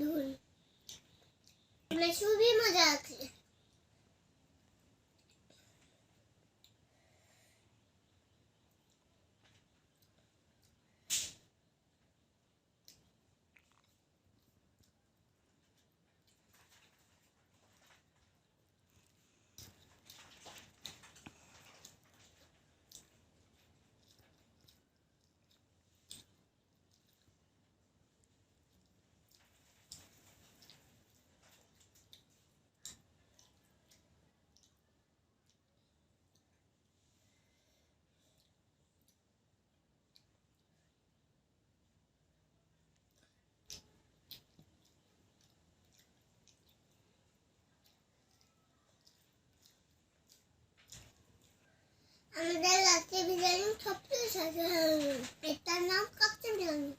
धूल मजा आती है Ama ben latte bilerini topluyorsa Etten nam kaptım canım.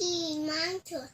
Monkey Mantle.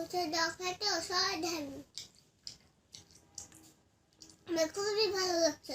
হচ্ছে দেখাতে সবাই ঢাবি আমার খুবই ভালো লাগছে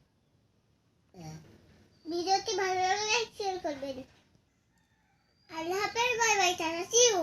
ভিডিওটি ভালো লাগলে শেয়ার করবেন আল্লাহ হাফেজ বাই বাই টাটা ইউ